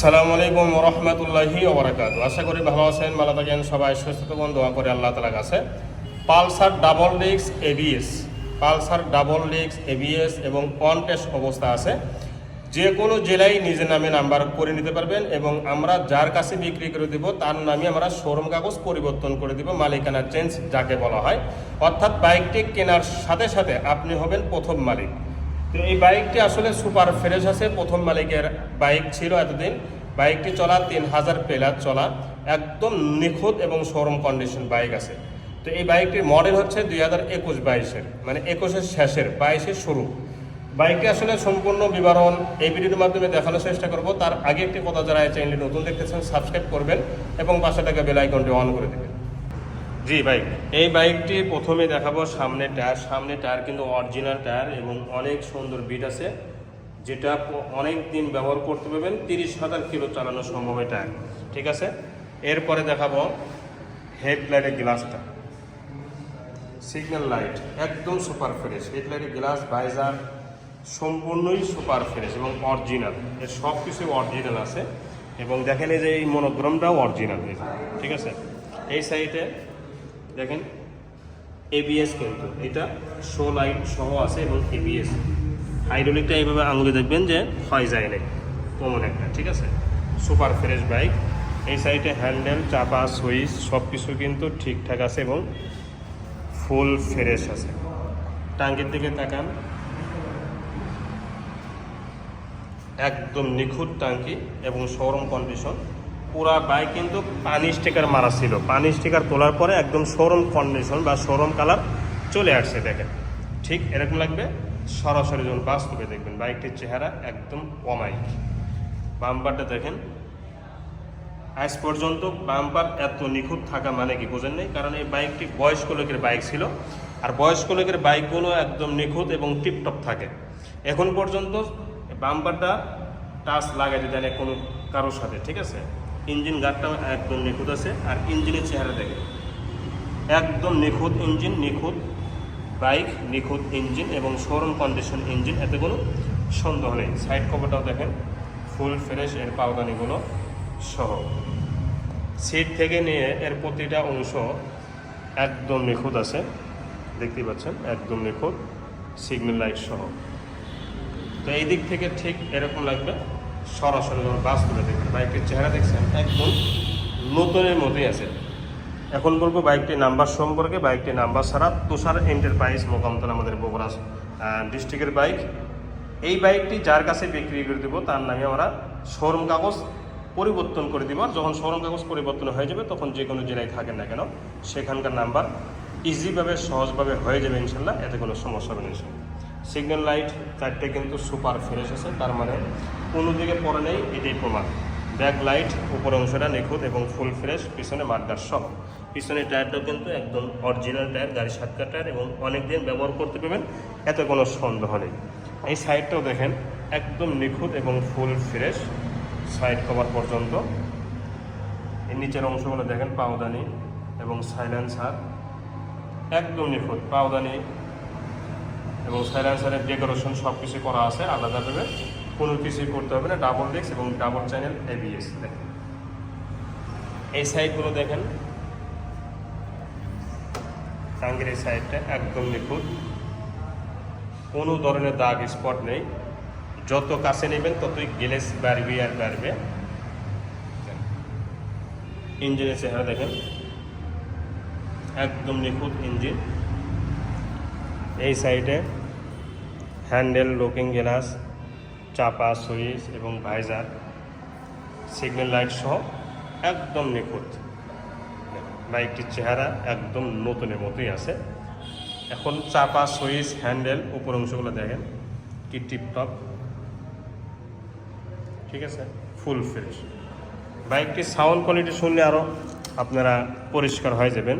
আসসালামু আলাইকুম রহমতুল্লাহি ওবরাকাত আশা করি ভালো আছেন, ভালো থাকেন, সবাই সুস্থ থাকুন, দোয়া করে আল্লাহ তালা কাছে। পালসার ডাবল ডিক্স এবিএস পালসার ডাবল ডিক্স এবিএস এবং অন টেস্ট অবস্থা আছে। যে কোনো জেলায় নিজের নামে নাম্বার করে নিতে পারবেন এবং আমরা যার কাছে বিক্রি করে দিব, তার নামে আমরা শোরুম কাগজ পরিবর্তন করে দিব, মালিকানা চেঞ্জ যাকে বলা হয়। অর্থাৎ বাইকটি কেনার সাথে সাথে আপনি হবেন প্রথম মালিক। তো এই বাইকটি আসলে সুপার ফ্রেশ আছে। প্রথম মালিকের বাইক ছিল এতদিন। বাইকটি চলা তিন হাজার প্লেয়ার চলা। একদম নিখুঁত এবং শোরুম কন্ডিশন বাইক আছে। তো এই বাইকটির মডেল হচ্ছে দুই হাজার একুশ বাইশের মানে একুশের শেষের, বাইশের শুরু। বাইকটি আসলে সম্পূর্ণ বিবরণ এই ভিডিওর মাধ্যমে দেখানোর চেষ্টা করব। তার আগে একটি কথা যারা চ্যানেলটি নতুন দেখতেছেন সাবস্ক্রাইব করবেন এবং পাশে থাকা বেল আইকনটি অন করে দেবেন। জি বাইক এই বাইকটি প্রথমে দেখাবো সামনে টায়ার সামনে টায়ার কিন্তু অরিজিনাল টায়ার এবং অনেক সুন্দর বিট আছে, যেটা অনেক দিন ব্যবহার করতে পারবেন। তিরিশ হাজার কিলো চালানো সম্ভব এই টায়ার ঠিক আছে? এরপরে দেখাবো হেডলাইটের গ্লাসটা সিগন্যাল লাইট একদম সুপার ফ্রেশ হেডলাইটের গ্লাস ভাইজার সম্পূর্ণই সুপার ফ্রেশ এবং অরিজিনাল এর সব কিছু অরিজিনাল আছে এবং দেখেন এই যে এই মনোগ্রামটাও অরিজিনাল ঠিক আছে? এই সাইডে দেখেন এবিএস কিন্তু। এটা শো লাইট সহ আছে এবং এবিএস হাইড্রোলিকটা এইভাবে আঙুলে দেখবেন যে ক্ষয় যায় নাই। কমন একটা, ঠিক আছে? সুপার ফ্রেশ বাইক এই সাইডে হ্যান্ডেল চাপা সুইচ সব কিছু কিন্তু ঠিকঠাক আছে এবং ফুল ফ্রেশ আছে। টাঙ্কির দিকে তাকান। একদম নিখুঁত টাঙ্কি এবং শোরুম কন্ডিশন পুরা বাইক কিন্তু পানি স্টিকার মারা ছিল। পানি স্টিকার তোলার পরে একদম শোরুম কন্ডিশন বা শোরুম কালার চলে আসছে, দেখেন। ঠিক এরকম লাগবে, সরাসরি যখন বাস্তবে দেখবেন বাইকটির চেহারা একদম অমাই বাম্পারটা দেখেন, আজ পর্যন্ত বাম্পার এত নিখুঁত থাকা মানে কি বোঝেন নেই? কারণ এই বাইকটি বয়স্ক লোকের বাইক ছিল, আর বয়স্ক লোকের বাইকগুলো একদম নিখুঁত এবং টিপটপ থাকে। এখন পর্যন্ত বাম্পারটা টাচ লাগাইতে দেন কোনো কারোর সাথে, ঠিক আছে? ইঞ্জিন গার্ডটা একদম নিখুঁত আছে আর ইঞ্জিনের চেহারা দেখে একদম নিখুঁত ইঞ্জিন, নিখুঁত বাইক, নিখুঁত ইঞ্জিন এবং শোরুম কন্ডিশন ইঞ্জিন, এতে কোনো সন্দেহ নেই। সাইড কভারটাও দেখেন, ফুল ফ্রেশ এর পাওদানিগুলো সহ। সিট থেকে নিয়ে এর প্রতিটা অংশ একদম নিখুঁত আছে, দেখতেই পাচ্ছেন, একদম নিখুঁত, সিগন্যাল লাইট সহ। তো এই দিক থেকে ঠিক এরকম লাগবে। সরাসরি যখন বাস্তবে দেখবেন। বাইকটির চেহারা দেখছেন? একদম নতুনের মতোই আছে। এখন বলব বাইকটির নাম্বার সম্পর্কে, বাইকটির নাম্বার ছাড়া তুষার এন্টারপ্রাইজ মোকামতলা আমাদের বগুড়া ডিস্ট্রিক্টের বাইক। এই বাইকটি যার কাছে বিক্রি করে দেবো, তার নামে আমরা শোরুম কাগজ পরিবর্তন করে দিব। আর যখন শোরুম কাগজ পরিবর্তন হয়ে যাবে, তখন যে কোনো জেলায় থাকেন না কেন, সেখানকার নাম্বার ইজিভাবে, সহজভাবে হয়ে যাবে ইনশাল্লাহ, এতে কোনো সমস্যা হবে না সিগন্যাল লাইট চারটে কিন্তু সুপার ফ্রেশ আছে, তার মানে কোনো দিকে পড়ে নেই, এটাই প্রমাণ। ব্যাক লাইট, উপর অংশটা নিখুঁত এবং ফুল ফ্রেশ, পিছনে মার্কার সহ পিছনের টায়ারটাও কিন্তু একদম অরিজিনাল টায়ার গাড়ি সাতকার টায়ার এবং অনেক দিন ব্যবহার করতে পারবেন, এতে কোনো সন্দেহ নেই। এই সাইডটাও দেখেন, একদম নিখুঁত এবং ফুল ফ্রেশ সাইড কভার পর্যন্ত। এর নিচের অংশগুলো দেখেন, পাওদানি এবং সাইলেন্সার। একদম নিখুঁত, পাওদানি এবং সাইলেন্সারের ডেকোরেশন সব কিছু করা আছে আলাদাভাবে কোনো কিছুই করতে হবে না ডাবল ডিস্ক এবং ডাবল চ্যানেল এবিএস দেখেন। এই সাইডগুলো দেখেন। টাঙ্গের এই সাইডটা একদম নিখুঁত। কোনো ধরনের দাগ স্পট নেই। যত কাছে নেবেন ততই গ্লেস বাড়বে আর বাড়বে। ইঞ্জিনের চেহারা দেখেন। একদম নিখুঁত ইঞ্জিন। এই সাইডে হ্যান্ডেল লুকিং গ্লাস চাপা সুইচ এবং ভাইজার সিগন্যাল লাইট সহ একদম নিখুঁত। বাইকটির চেহারা একদম নতুনের মতোই আছে। এখন চাপা সুইচ হ্যান্ডেল উপর অংশগুলো দেখেন, কি টিপটপ ঠিক আছে? ফুল ফ্রেশ বাইকটির সাউন্ড কোয়ালিটি শুনলে আরও আপনারা পরিষ্কার হয়ে যাবেন।